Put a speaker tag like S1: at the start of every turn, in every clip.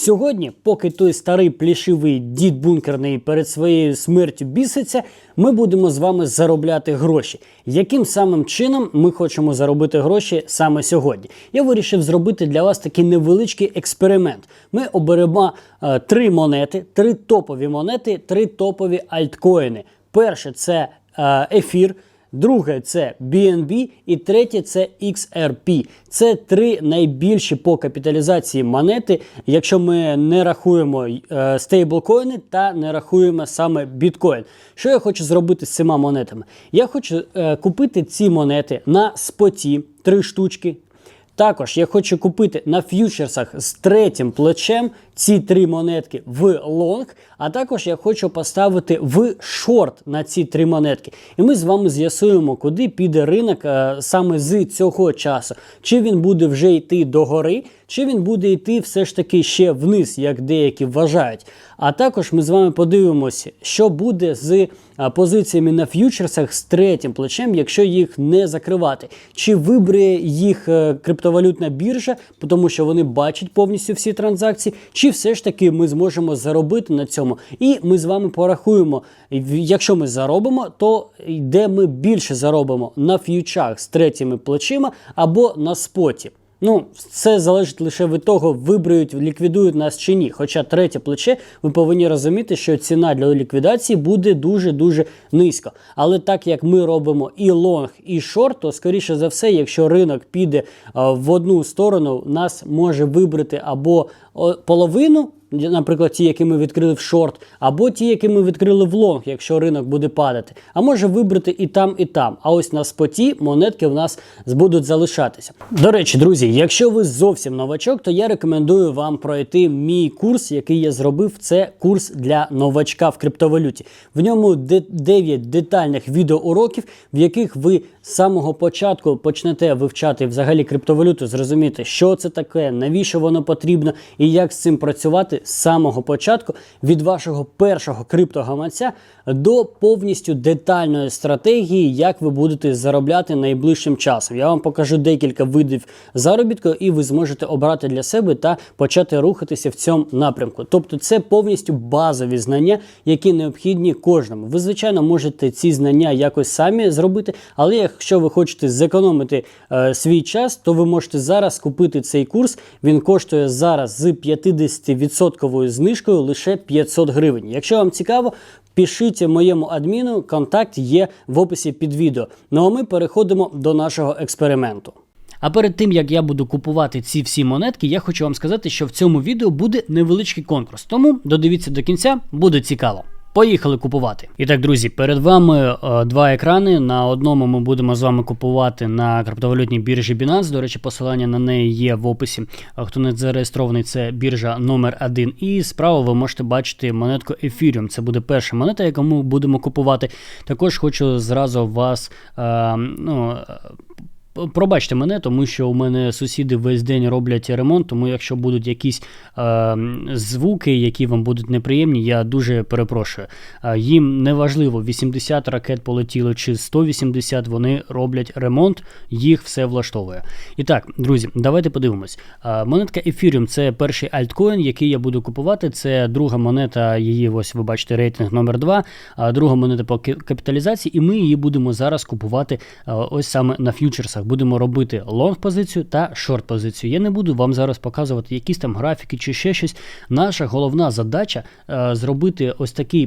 S1: Сьогодні, поки той старий плішивий дід бункерний перед своєю смертю біситься, ми будемо з вами заробляти гроші. Яким самим чином ми хочемо заробити гроші саме сьогодні? Я вирішив зробити для вас такий невеличкий експеримент. Ми оберемо е, три монети, три топові монети, три топові альткоїни. Перше це е, ефір. Друге це BNB і третє це XRP. Це три найбільші по капіталізації монети, якщо ми не рахуємо е, стейблкоїни та не рахуємо саме біткоін. Що я хочу зробити з цими монетами? Я хочу е, купити ці монети на споті, три штучки. Також я хочу купити на ф'ючерсах з третім плечем ці три монетки в лонг, а також я хочу поставити в шорт на ці три монетки. І ми з вами з'ясуємо, куди піде ринок е, саме з цього часу. Чи він буде вже йти догори, чи він буде йти все ж таки ще вниз, як деякі вважають. А також ми з вами подивимося, що буде з позиціями на ф'ючерсах з третім плечем, якщо їх не закривати. Чи вибере їх е, криптовалютна біржа, тому що вони бачать повністю всі транзакції, чи все ж таки ми зможемо заробити на цьому. І ми з вами порахуємо, якщо ми заробимо, то де ми більше заробимо на ф'ючах з третіми плечима або на споті. Ну, це залежить лише від того, вибрають, ліквідують нас чи ні. Хоча третє плече, ви повинні розуміти, що ціна для ліквідації буде дуже-дуже низько. Але так як ми робимо і лонг, і шорт, то скоріше за все, якщо ринок піде в одну сторону, нас може вибрати або половину. Наприклад, ті, які ми відкрили в шорт, або ті, які ми відкрили в лонг, якщо ринок буде падати. А може вибрати і там, і там. А ось на споті монетки в нас будуть залишатися. До речі, друзі, якщо ви зовсім новачок, то я рекомендую вам пройти мій курс, який я зробив. Це курс для новачка в криптовалюті. В ньому 9 детальних відеоуроків, в яких ви з самого початку почнете вивчати взагалі криптовалюту, зрозуміти, що це таке, навіщо воно потрібно і як з цим працювати з самого початку від вашого першого криптогаманця до повністю детальної стратегії, як ви будете заробляти найближчим часом. Я вам покажу декілька видів заробітку, і ви зможете обрати для себе та почати рухатися в цьому напрямку. Тобто, це повністю базові знання, які необхідні кожному. Ви, звичайно, можете ці знання якось самі зробити, але якщо ви хочете зекономити е, свій час, то ви можете зараз купити цей курс. Він коштує зараз з 50% знижкою лише 500 гривень. Якщо вам цікаво, пишіть моєму адміну, контакт є в описі під відео. Ну а ми переходимо до нашого експерименту. А перед тим як я буду купувати ці всі монетки, я хочу вам сказати, що в цьому відео буде невеличкий конкурс. Тому додивіться до кінця, буде цікаво. Поїхали купувати. І так, друзі, перед вами е, два екрани. На одному ми будемо з вами купувати на криптовалютній біржі Binance. До речі, посилання на неї є в описі. Е, Хто не зареєстрований, це біржа номер 1 І справа ви можете бачити монетку Ethereum. Це буде перша монета, яку ми будемо купувати. Також хочу зразу вас. Е, ну, е, Пробачте мене, тому що у мене сусіди весь день роблять ремонт, тому якщо будуть якісь е, звуки, які вам будуть неприємні, я дуже перепрошую. Е, їм не важливо, 80 ракет полетіло чи 180, вони роблять ремонт, їх все влаштовує. І так, друзі, давайте подивимось. Е, монетка Ethereum це перший альткоін, який я буду купувати. Це друга монета, її ось ви бачите, рейтинг номер 2 а друга монета по капіталізації, і ми її будемо зараз купувати е, ось саме на ф'ючерсах. Будемо робити лонг позицію та шорт позицію. Я не буду вам зараз показувати якісь там графіки чи ще щось. Наша головна задача е, зробити ось такий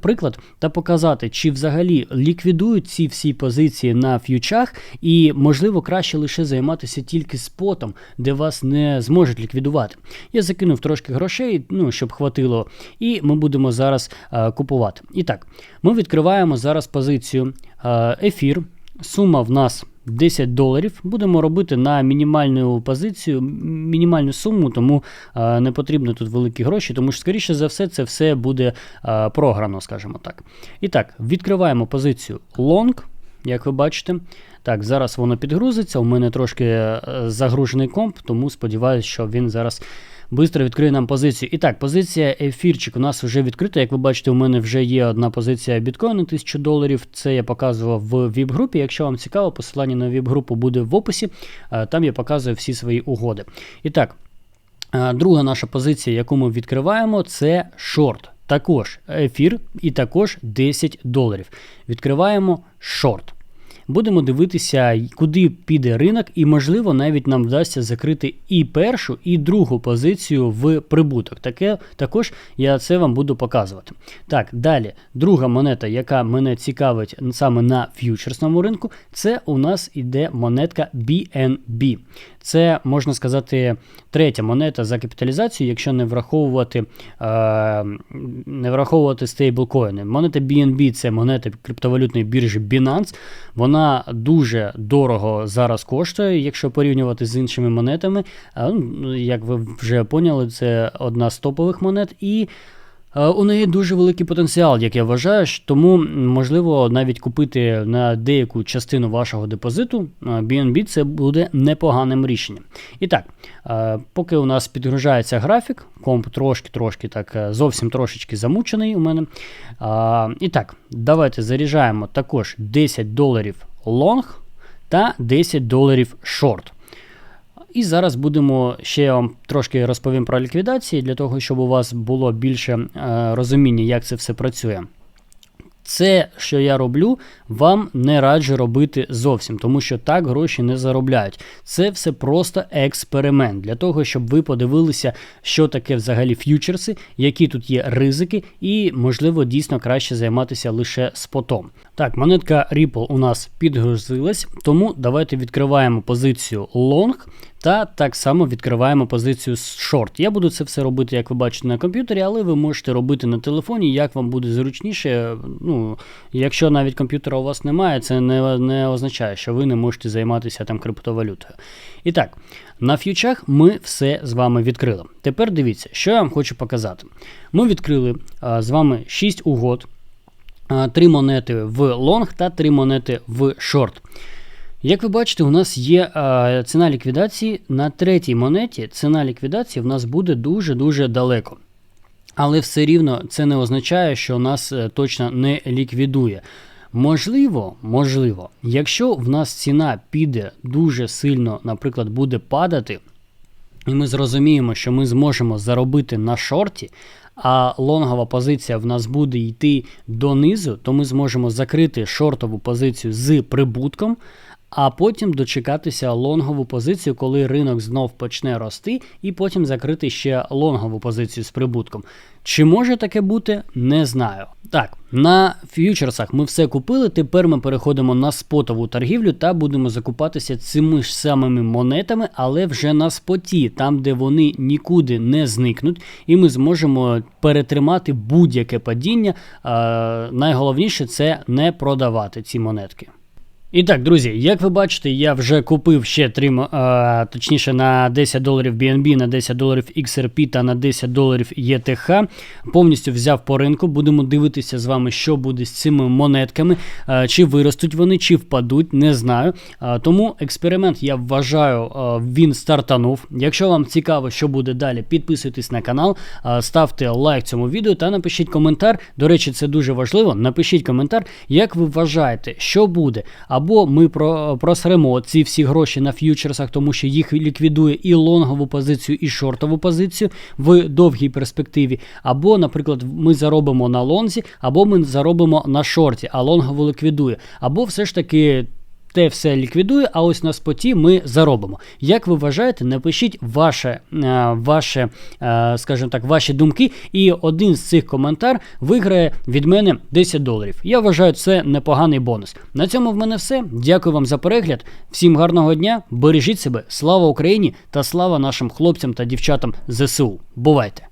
S1: приклад та показати, чи взагалі ліквідують ці всі позиції на ф'ючах, і можливо краще лише займатися тільки спотом, де вас не зможуть ліквідувати. Я закинув трошки грошей, ну щоб хватило, і ми будемо зараз е, купувати. І так, ми відкриваємо зараз позицію е, ефір. Сума в нас 10 доларів. Будемо робити на мінімальну позицію, мінімальну суму, тому е, не потрібно тут великі гроші, тому що, скоріше за все, це все буде е, програно, скажімо так. І так, відкриваємо позицію long, як ви бачите. Так, зараз воно підгрузиться. У мене трошки е, загружений комп, тому сподіваюся, що він зараз Бистро відкриє нам позицію. І так, позиція ефірчик у нас вже відкрита. Як ви бачите, у мене вже є одна позиція біткоїну 1000 доларів. Це я показував в віп-групі. Якщо вам цікаво, посилання на віп-групу буде в описі. Е, Там я показую всі свої угоди. І так. Е, Друга наша позиція, яку ми відкриваємо, це шорт. Також ефір і також 10 доларів. Відкриваємо шорт. Будемо дивитися, куди піде ринок, і, можливо, навіть нам вдасться закрити і першу, і другу позицію в прибуток. Таке також я це вам буду показувати. Так, далі, друга монета, яка мене цікавить саме на ф'ючерсному ринку, це у нас іде монетка BNB. Це можна сказати третя монета за капіталізацію, якщо не враховувати е, не враховувати стейблкоїни. Монета BNB це монета криптовалютної біржі Binance. Вона дуже дорого зараз коштує, якщо порівнювати з іншими монетами. Ну, Як ви вже поняли, це одна з топових монет. і У неї дуже великий потенціал, як я вважаю, тому можливо навіть купити на деяку частину вашого депозиту е, BNB це буде непоганим рішенням. І так, е, поки у нас підгружається графік, комп трошки-трошки так зовсім трошечки замучений у мене. І так, давайте заряджаємо також 10 доларів лонг та 10 доларів шорт. І зараз будемо ще я вам трошки розповім про ліквідації, для того, щоб у вас було більше е, розуміння, як це все працює. Це, що я роблю, вам не раджу робити зовсім, тому що так гроші не заробляють. Це все просто експеримент для того, щоб ви подивилися, що таке взагалі ф'ючерси, які тут є ризики, і, можливо, дійсно краще займатися лише спотом. Так, монетка Ripple у нас підгрузилась, тому давайте відкриваємо позицію long та так само відкриваємо позицію short. Я буду це все робити, як ви бачите, на комп'ютері, але ви можете робити на телефоні, як вам буде зручніше. Ну, Якщо навіть комп'ютера у вас немає, це не, не означає, що ви не можете займатися там криптовалютою. І так, на ф'ючах ми все з вами відкрили. Тепер дивіться, що я вам хочу показати. Ми відкрили а, з вами 6 угод. Три монети в лонг та три монети в шорт. Як ви бачите, у нас є а, ціна ліквідації на третій монеті. Ціна ліквідації в нас буде дуже-дуже далеко. Але все рівно це не означає, що нас е, точно не ліквідує. Можливо, можливо, якщо в нас ціна піде дуже сильно, наприклад, буде падати, і ми зрозуміємо, що ми зможемо заробити на шорті, а лонгова позиція в нас буде йти донизу, то ми зможемо закрити шортову позицію з прибутком, а потім дочекатися лонгову позицію, коли ринок знов почне рости, і потім закрити ще лонгову позицію з прибутком. Чи може таке бути, не знаю. Так, на ф'ючерсах ми все купили. Тепер ми переходимо на спотову торгівлю та будемо закупатися цими ж самими монетами, але вже на споті, там де вони нікуди не зникнуть, і ми зможемо перетримати будь-яке падіння. А, найголовніше це не продавати ці монетки. І так, друзі, як ви бачите, я вже купив ще 3, а, точніше на 10 доларів BNB, на 10 доларів XRP та на 10 доларів ETH. Повністю взяв по ринку. Будемо дивитися з вами, що буде з цими монетками, а, чи виростуть вони, чи впадуть, не знаю. А, тому експеримент, я вважаю, а, він стартанув. Якщо вам цікаво, що буде далі, підписуйтесь на канал, а, ставте лайк цьому відео та напишіть коментар. До речі, це дуже важливо. Напишіть коментар, як ви вважаєте, що буде або ми просремо ці всі гроші на ф'ючерсах, тому що їх ліквідує і лонгову позицію, і шортову позицію в довгій перспективі. Або, наприклад, ми заробимо на лонзі, або ми заробимо на шорті, а лонгову ліквідує. Або все ж таки те все ліквідує, а ось на споті ми заробимо. Як ви вважаєте, напишіть ваше, е, ваше, е, скажімо так, ваші думки, і один з цих коментар виграє від мене 10 доларів. Я вважаю, це непоганий бонус. На цьому в мене все. Дякую вам за перегляд. Всім гарного дня, бережіть себе, слава Україні та слава нашим хлопцям та дівчатам ЗСУ. Бувайте!